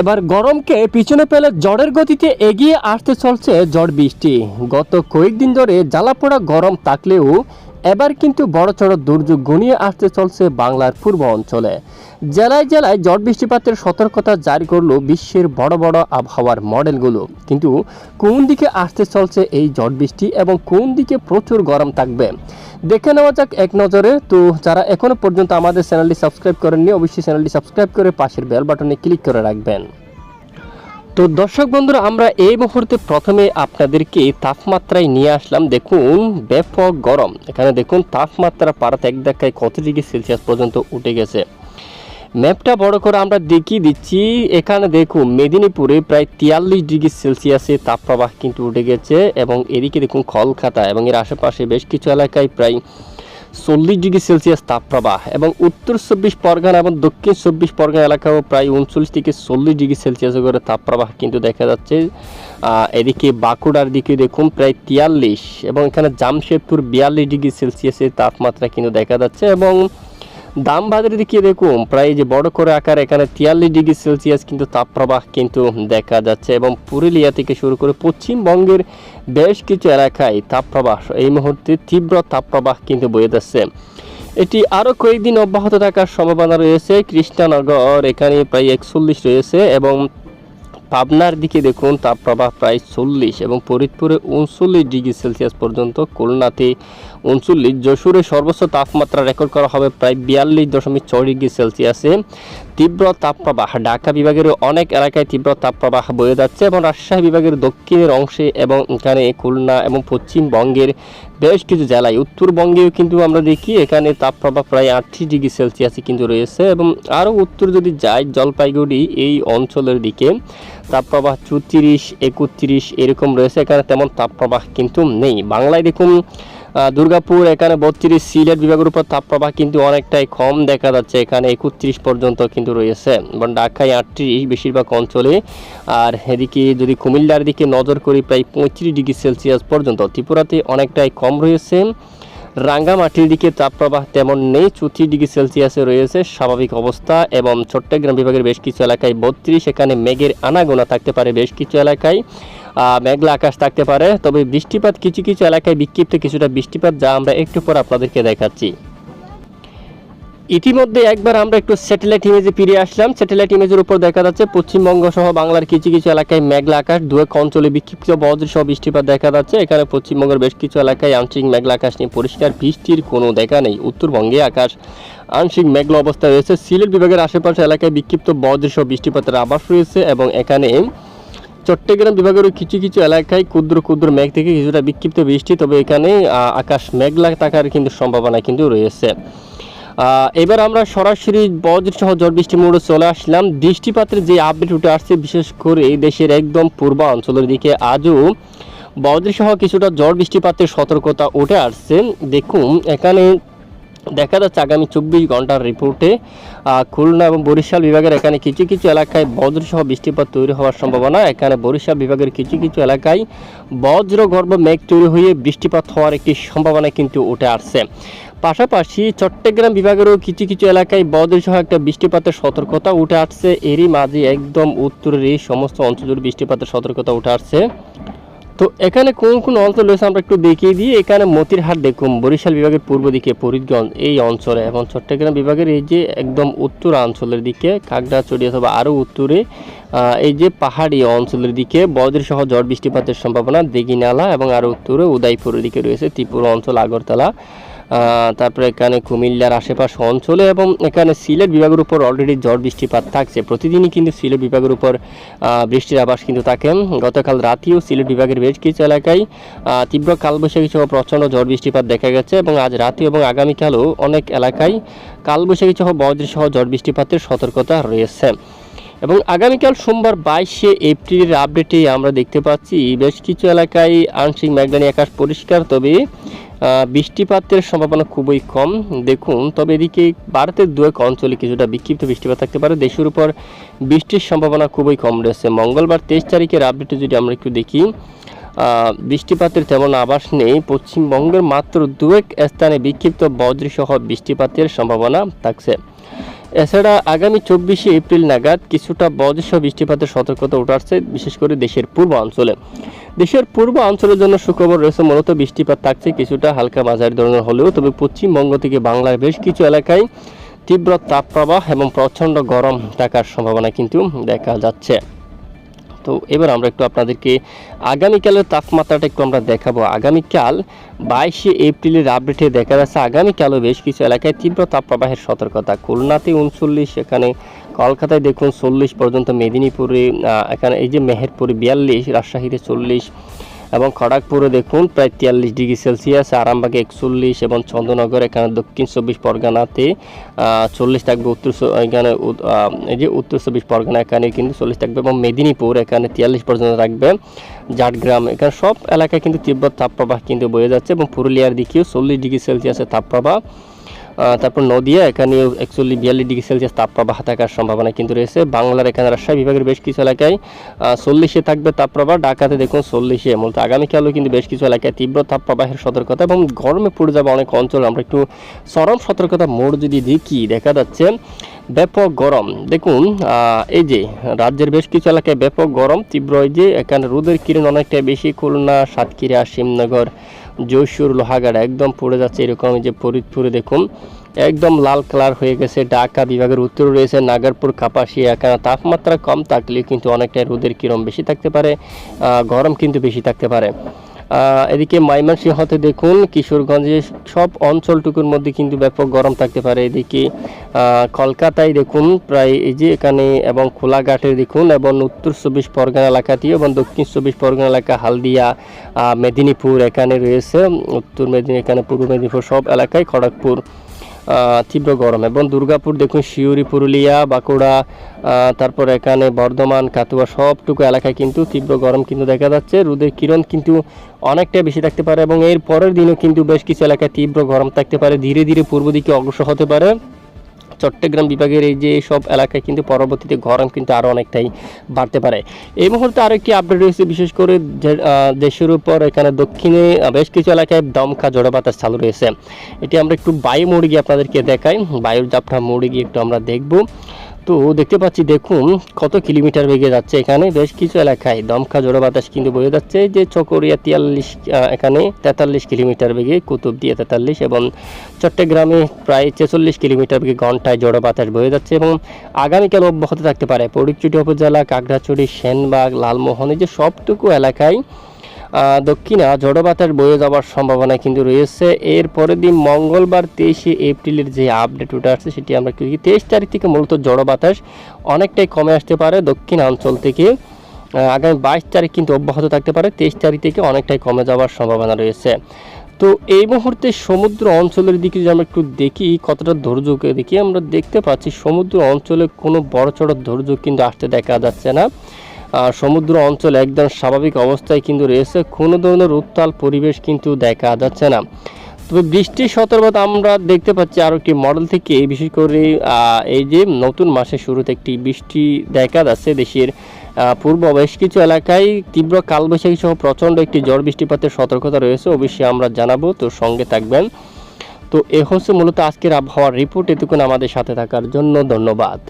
এবার গরমকে পিছনে পেলে জ্বরের গতিতে এগিয়ে আসতে চলছে ঝড় বৃষ্টি। গত কয়েকদিন ধরে জ্বালাপোড়া গরম থাকলেও এবার কিন্তু বড় চড় দুর্যোগ ঘনিয়ে আসতে চলছে বাংলার পূর্ব অঞ্চলে। জেলায় জেলায় জট বৃষ্টিপাতের সতর্কতা জারি করল বিশ্বের বড় বড় আবহাওয়ার মডেলগুলো। কিন্তু কোন দিকে আসতে চলছে এই জট বৃষ্টি এবং কোন দিকে প্রচুর গরম থাকবে? দেখে নেওয়া যাক এক নজরে। তো যারা এখনও পর্যন্ত আমাদের চ্যানেলটি সাবস্ক্রাইব করেননি, অবশ্যই চ্যানেলটি সাবস্ক্রাইব করে পাশের বেল বাটনে ক্লিক করে রাখবেন। তো দর্শক বন্ধুরা, আমরা এই মুহূর্তে প্রথমে আপনাদেরকে তাপমাত্রায় নিয়ে আসলাম। দেখুন, ব্যাপক গরম। এখানে দেখুন, তাপমাত্রা পাড়াতে এক দেখায় কত ডিগ্রি সেলসিয়াস পর্যন্ত উঠে গেছে। ম্যাপটা বড় করে আমরা দেখিয়ে দিচ্ছি। এখানে দেখুন, মেদিনীপুরে প্রায় তিয়াল্লিশ ডিগ্রি সেলসিয়াসে তাপপ্রবাহ কিন্তু উঠে গেছে এবং এদিকে দেখুন, কলকাতা এবং এর আশেপাশে বেশ কিছু এলাকায় প্রায় চল্লিশ ডিগ্রি সেলসিয়াস তাপপ্রবাহ এবং উত্তর চব্বিশ পরগনা এবং দক্ষিণ চব্বিশ পরগনা এলাকাও প্রায় উনচল্লিশ থেকে চল্লিশ ডিগ্রি সেলসিয়াস করে তাপপ্রবাহ কিন্তু দেখা যাচ্ছে। এদিকে বাঁকুড়ার দিকে দেখুন প্রায় তিয়াল্লিশ এবং এখানে জামশেদপুর বিয়াল্লিশ ডিগ্রি সেলসিয়াসের তাপমাত্রা কিন্তু দেখা যাচ্ছে এবং দাম বাজারের দিকে দেখুন। প্রায় যে বড় করে আকার, এখানে তিয়াল্লিশ ডিগ্রি সেলসিয়াস কিন্তু তাপপ্রবাহ কিন্তু দেখা যাচ্ছে এবং পুরুলিয়া থেকে শুরু করে পশ্চিমবঙ্গের বেশ কিছু এলাকায় তাপপ্রবাহ, এই মুহূর্তে তীব্র তাপপ্রবাহ কিন্তু বয়ে যাচ্ছে। এটি আরও কয়েকদিন অব্যাহত থাকার সম্ভাবনা রয়েছে। কৃষ্ণনগর এখানে প্রায় একচল্লিশ রয়েছে এবং পাবনার দিকে দেখুন, তাপপ্রবাহ প্রায় চল্লিশ এবং ফরিদপুরে উনচল্লিশ ডিগ্রি সেলসিয়াস পর্যন্ত, খুলনাতে উনচল্লিশ। যশোরে সর্বোচ্চ তাপমাত্রা রেকর্ড করা হবে প্রায় বিয়াল্লিশ দশমিক ছয় ডিগ্রি সেলসিয়াসে। তীব্র তাপপ্রবাহ ঢাকা বিভাগের অনেক এলাকায় তীব্র তাপপ্রবাহ বয়ে যাচ্ছে এবং রাজশাহী বিভাগের দক্ষিণের অংশে এবং এখানে খুলনা এবং পশ্চিমবঙ্গের বেশ কিছু জেলায়। উত্তরবঙ্গেও কিন্তু আমরা দেখি এখানে তাপপ্রবাহ প্রায় আটত্রিশ ডিগ্রি সেলসিয়াসে কিন্তু রয়েছে এবং আরও উত্তর যদি যাই, জলপাইগুড়ি এই অঞ্চলের দিকে তাপপ্রবাহ চৌত্রিশ, একত্রিশ এরকম রয়েছে। এখানে তেমন তাপপ্রবাহ কিন্তু নেই। বাংলায় দেখুন দুর্গাপুর, এখানে বত্রিশ সিলেট বিভাগের উপর তাপপ্রবাহ কিন্তু অনেকটাই কম দেখা যাচ্ছে। এখানে একত্রিশ পর্যন্ত কিন্তু রয়েছে। এবং ঢাকায় আটত্রিশ বেশিরভাগ অঞ্চলে। আর এদিকে যদি কুমিল্লার দিকে নজর করি, প্রায় পঁয়ত্রিশ ডিগ্রি সেলসিয়াস পর্যন্ত। ত্রিপুরাতে অনেকটাই কম রয়েছে। রাঙ্গামাটির দিকে তাপপ্রবাহ তেমন নেই। চৌত্রিশ ডিগ্রি সেলসিয়াসে রয়েছে। স্বাভাবিক অবস্থা। এবং চট্টগ্রাম বিভাগের বেশ কিছু এলাকায় বত্রিশ, এখানে মেঘের আনাগোনা থাকতে পারে বেশ কিছু এলাকায়। মেঘলা আকাশ থাকতে পারে। তবে বৃষ্টিপাত কিছু কিছু এলাকায় বিক্ষিপ্ত কিছুটা বৃষ্টিপাত, যা আমরা একটু পর আপনাদেরকে দেখাচ্ছি। ইতিমধ্যে একবার আমরা একটু স্যাটেলাইট ইমেজে ফিরে আসলাম। স্যাটেলাইট ইমেজের উপর দেখা যাচ্ছে পশ্চিমবঙ্গ সহ বাংলার কিছু কিছু এলাকায় মেঘলা আকাশ দু এক অঞ্চলে বিক্ষিপ্ত বজ্র সহ বৃষ্টিপাত দেখা যাচ্ছে। এখানে পশ্চিমবঙ্গের বেশ কিছু এলাকায় আংশিক মেঘলা আকাশ নিয়ে পরিষ্কার বৃষ্টির কোনো দেখা নেই। উত্তরবঙ্গে আকাশ আংশিক মেঘলা অবস্থায় রয়েছে। সিলেট বিভাগের আশেপাশে এলাকায় বিক্ষিপ্ত বজ্র সহ বৃষ্টিপাতের আবাস রয়েছে এবং এখানে চট্টগ্রাম বিভাগেরও কিছু কিছু এলাকায় ক্ষুদ্র ক্ষুদ্র মেঘ থেকে কিছুটা বিক্ষিপ্ত বৃষ্টি, তবে এখানে আকাশ মেঘলা থাকার কিন্তু সম্ভাবনা কিন্তু রয়েছে। এবার আমরা সরাসরি বজ্র সহ ঝড় বৃষ্টি মোড়ে চলে আসলাম। বৃষ্টিপাতের যে আপডেট উঠে আসছে, বিশেষ করে দেশের একদম পূর্বাঞ্চলের দিকে, আজও বজ্র সহ কিছুটা ঝড় বৃষ্টিপাতের সতর্কতা উঠে আসছে। দেখুন, এখানে দেখা যাচ্ছে আগামী চব্বিশ ঘণ্টার রিপোর্টে খুলনা এবং বরিশাল বিভাগের এখানে কিছু কিছু এলাকায় বজ্রসহ বৃষ্টিপাত তৈরি হওয়ার সম্ভাবনা। এখানে বরিশাল বিভাগের কিছু কিছু এলাকায় বজ্র গর্ভ মেঘ তৈরি হয়ে বৃষ্টিপাত হওয়ার একটি সম্ভাবনা কিন্তু উঠে আসছে। পাশাপাশি চট্টগ্রাম বিভাগেরও কিছু কিছু এলাকায় বজ্রসহ একটা বৃষ্টিপাতের সতর্কতা উঠে আসছে। এরই মাঝে একদম উত্তরের এই সমস্ত অঞ্চল জুড়ে বৃষ্টিপাতের সতর্কতা উঠে আসছে। তো এখানে কোন কোন অঞ্চল রয়েছে আমরা একটু দেখিয়ে দিই। এখানে মতিরহাট দেখুন, বরিশাল বিভাগের পূর্ব দিকে ফরিদগঞ্জ, এই অঞ্চলে এবং চট্টগ্রাম বিভাগের এই যে একদম উত্তর অঞ্চলের দিকে কাকড়াচড়ি অথবা আরও উত্তরে এই যে পাহাড়ি অঞ্চলের দিকে, বজ্রসহ ঝড় বৃষ্টিপাতের সম্ভাবনা, দেগিনালা এবং আরও উত্তরে উদয়পুরের দিকে রয়েছে ত্রিপুরা অঞ্চল, আগরতলা। তারপরে এখানে কুমিল্লার আশেপাশ অঞ্চলে এবং এখানে সিলেট বিভাগের উপর অলরেডি ঝড় বৃষ্টিপাত থাকছে। প্রতিদিনই কিন্তু সিলেট বিভাগের উপর বৃষ্টির আবাস কিন্তু থাকে। গতকাল রাতেও সিলেট বিভাগের বেশ কিছু এলাকায় তীব্র কালবৈশাখী সহ প্রচণ্ড ঝড় বৃষ্টিপাত দেখা গেছে এবং আজ রাতে এবং আগামীকালও অনেক এলাকায় কালবৈশাখী সহ বজ্রসহ ঝড় বৃষ্টিপাতের সতর্কতা রয়েছে। এবং আগামীকাল সোমবার বাইশে এপ্রিলের আপডেটে আমরা দেখতে পাচ্ছি, বেশ কিছু এলাকায় আংশিক মেঘলানি আকাশ পরিষ্কার, তবে বৃষ্টিপাতের সম্ভাবনা খুবই কম। দেখুন, তবে এদিকে ভারতের দু এক অঞ্চলে কিছুটা বিক্ষিপ্ত বৃষ্টিপাত থাকতে পারে। দেশের উপর বৃষ্টির সম্ভাবনা খুবই কম রয়েছে। মঙ্গলবার তেইশ তারিখের আপডেটে যদি আমরা একটু দেখি বৃষ্টিপাতের তেমন আভাস নেই। পশ্চিমবঙ্গের মাত্র দু এক স্থানে বিক্ষিপ্ত বজ্রসহ বৃষ্টিপাতের সম্ভাবনা থাকছে। এছাড়া আগামী চব্বিশে এপ্রিল নাগাদ কিছুটা বজ্রসহ বৃষ্টিপাতের সতর্কতা উঠাচ্ছে বিশেষ করে দেশের পূর্ব অঞ্চলে। দেশের পূর্ব অঞ্চলের জন্য সুখবর রয়েছে, মূলত বৃষ্টিপাত থাকছে কিছুটা হালকা মাঝারি ধরনের হলেও, তবে পশ্চিমবঙ্গ থেকে বাংলার বেশ কিছু এলাকায় তীব্র তাপপ্রবাহ এবং প্রচণ্ড গরম থাকার সম্ভাবনা কিন্তু দেখা যাচ্ছে। তো এবার আমরা একটু আপনাদেরকে আগামীকালের তাপমাত্রাটা একটু আমরা দেখাবো। আগামীকাল বাইশে এপ্রিলের আপডেটে দেখা যাচ্ছে আগামীকালও বেশ কিছু এলাকায় তীব্র তাপপ্রবাহের সতর্কতা। খুলনাতে উনচল্লিশ, এখানে কলকাতায় দেখুন চল্লিশ পর্যন্ত, মেদিনীপুরে এখানে এই যে মেহেরপুরে বিয়াল্লিশ, রাজশাহীতে চল্লিশ এবং খড়গপুরে দেখুন, প্রায় তিয়াল্লিশ ডিগ্রি সেলসিয়াস, আরামবাগে একচল্লিশ এবং চন্দ্রনগর এখানে দক্ষিণ চব্বিশ পরগনাতে চল্লিশ থাকবে উত্তর এখানে এই যে উত্তর চব্বিশ পরগনা, এখানে কিন্তু চল্লিশ থাকবে এবং মেদিনীপুর, এখানে তিয়াল্লিশ পর্যন্ত থাকবে জাটগ্রাম এখানে সব এলাকায় কিন্তু তীব্র তাপপ্রবাহ কিন্তু বয়ে যাচ্ছে এবং পুরুলিয়ার দিকেও চল্লিশ ডিগ্রি সেলসিয়াসের তাপপ্রবাহ। তারপর নদিয়া, এখানে একচল্লিশ বিয়াল্লিশ ডিগ্রি সেলসিয়াস তাপপ্রবাহ থাকার সম্ভাবনা কিন্তু রয়েছে। বাংলার এখানে রাজশাহী বিভাগের বেশ কিছু এলাকায় চল্লিশে থাকবে তাপপ্রবাহ, ঢাকাতে দেখুন চল্লিশে। মূলত আগামীকালও কিন্তু বেশ কিছু এলাকায় তীব্র তাপপ্রবাহের সতর্কতা এবং গরমে পড়ে যাবে অনেক অঞ্চল। আমরা একটু চরম সতর্কতা মোড় যদি দেখি, দেখা যাচ্ছে ব্যাপক গরম। দেখুন এই যে রাজ্যের বেশ কিছু এলাকায় ব্যাপক গরম, তীব্র এই যে এখানে রোদের কিরণ অনেকটা বেশি, খুলনা, সাতক্ষীরা, শিবনগর, জয়সুর, লোহাগাড়া একদম পড়ে যাচ্ছে এরকম যে ফরিদপুরে। দেখুন, একদম লাল কালার হয়ে গেছে ঢাকা, বিভাগের উত্তরে রয়েছে নাগারপুর, কাপাসিয়া, এখানে তাপমাত্রা কম থাকলে কিন্তু অনেকটাই রোদের কিরণ বেশি থাকতে পারে গরম কিন্তু বেশি থাকতে পারে। এদিকে ময়মনসিংহতে দেখুন, কিশোরগঞ্জে সব অঞ্চলটুকুর মধ্যে কিন্তু ব্যাপক গরম থাকতে পারে। এদিকে কলকাতায় দেখুন, প্রায় এই যে এখানে এবং খোলাঘাটে দেখুন এবং উত্তর চব্বিশ পরগনা এলাকাতেও এবং দক্ষিণ চব্বিশ পরগনা এলাকা, হালদিয়া মেদিনীপুর এখানে রয়েছে। উত্তর মেদিনী এখানে পূর্ব মেদিনীপুর সব এলাকায় খড়গপুর। তীব্র গরম এবং দুর্গাপুর দেখুন, শিউরি, পুরুলিয়া, বাঁকুড়া তারপর এখানে বর্ধমান, কাতুয়া সবটুকু এলাকায় কিন্তু তীব্র গরম কিন্তু দেখা যাচ্ছে। রোদের কিরণ কিন্তু অনেকটা বেশি থাকতে পারে এবং এর পরের দিনও কিন্তু বেশ কিছু এলাকায় তীব্র গরম থাকতে পারে। ধীরে ধীরে পূর্ব দিকে অগ্রসর হতে পারে। চট্টগ্রাম বিভাগের এই যে সব এলাকায় কিন্তু পরবর্তীতে গরম কিন্তু আরও অনেকটাই বাড়তে পারে। এই মুহূর্তে আরও একটি আপডেট রয়েছে, বিশেষ করে দেশের উপর, এখানে দক্ষিণে বেশ কিছু এলাকায় দমকা জড়ো বাতাস চালু রয়েছে। এটি আমরা একটু বায়ু মোড়ে গিয়ে আপনাদেরকে দেখাই। বায়ুর জাপটা মোড়ে গিয়ে একটু আমরা দেখব। তো দেখতে পাচ্ছি, দেখুন কত কিলোমিটার বেগে যাচ্ছে এখানে। বেশ কিছু এলাকায় দমকা জড়ো বাতাস কিন্তু বয়ে যাচ্ছে। যে চকরিয়া তিয়াল্লিশ এখানে তেতাল্লিশ কিলোমিটার বেগে, কুতুব দিয়ে তেতাল্লিশ এবং চট্টগ্রামে প্রায় ছেচল্লিশ কিলোমিটার বেগে ঘন্টায় জড়ো বাতাস বয়ে যাচ্ছে এবং আগামীকাল অব্যাহত থাকতে পারে। পরিচুটি উপজেলা, কাকড়াছড়ি, সেনবাগ, লালমোহন, এই যে সবটুকু এলাকায় দক্ষিণা ঝড়ো বাতাস বয়ে যাওয়ার সম্ভাবনা কিন্তু রয়েছে। এর পরের দিন মঙ্গলবার তেইশে এপ্রিলের যে আপডেট ওটা আসছে, সেটি আমরা কি তেইশ তারিখ থেকে মূলত ঝড়ো বাতাস অনেকটাই কমে আসতে পারে দক্ষিণ অঞ্চল থেকে আগামী বাইশ তারিখ কিন্তু অব্যাহত থাকতে পারে। তেইশ তারিখ থেকে অনেকটাই কমে যাওয়ার সম্ভাবনা রয়েছে। তো এই মুহূর্তে সমুদ্র অঞ্চলের দিকে যদি আমরা একটু দেখি, কতটা ধৈর্যকে দেখি, আমরা দেখতে পাচ্ছি সমুদ্র অঞ্চলে কোনো বড় চড় ধৈর্য কিন্তু আসতে দেখা যাচ্ছে না। সমুদ্র অঞ্চল একদম স্বাভাবিক অবস্থায় কিন্তু রয়েছে। কোনো ধরনের উত্তাল পরিবেশ কিন্তু দেখা যাচ্ছে না। তবে বৃষ্টির সতর্কতা আমরা দেখতে পাচ্ছি আরও একটি মডেল থেকে, বিশেষ করে এই যে নতুন মাসের শুরুতে একটি বৃষ্টি দেখা যাচ্ছে দেশের পূর্ব বেশ কিছু এলাকায়। তীব্র কালবৈশাখী সহ প্রচণ্ড একটি ঝড় বৃষ্টিপাতের সতর্কতা রয়েছে, অবশ্যই আমরা জানাব, তো সঙ্গে থাকবেন। তো এ হচ্ছে মূলত আজকের আবহাওয়ার রিপোর্ট এতক্ষণ আমাদের সাথে থাকার জন্য ধন্যবাদ।